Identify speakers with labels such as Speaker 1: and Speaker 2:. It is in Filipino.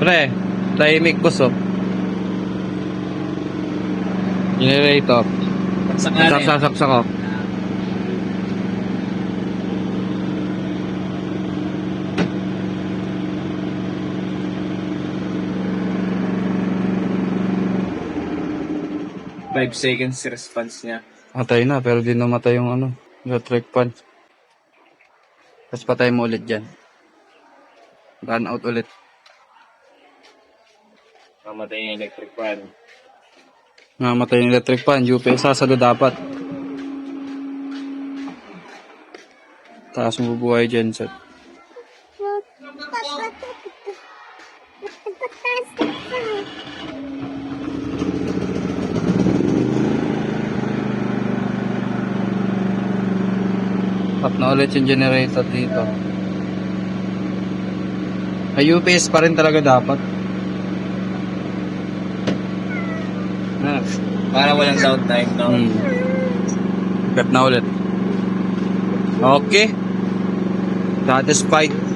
Speaker 1: Pre, tahimik boss oh. Generator.
Speaker 2: Saksakan.
Speaker 1: Saksaksak ko.
Speaker 2: Five seconds response niya.
Speaker 1: Matay na, pero di namatay yung ano, electric fan. Tapos patay mo ulit dyan. Run out ulit.
Speaker 2: Mamatay yung electric fan.
Speaker 1: Namatay yung electric fan. UPS sasalo dapat. Taas mo bubuhay dyan sa... Tap na ulit yung generator dito. Ay, UPS pa rin talaga dapat. Ah.
Speaker 2: Para walang downtime, no?
Speaker 1: Hmm. Cut na ulit. Okay. Satisfied.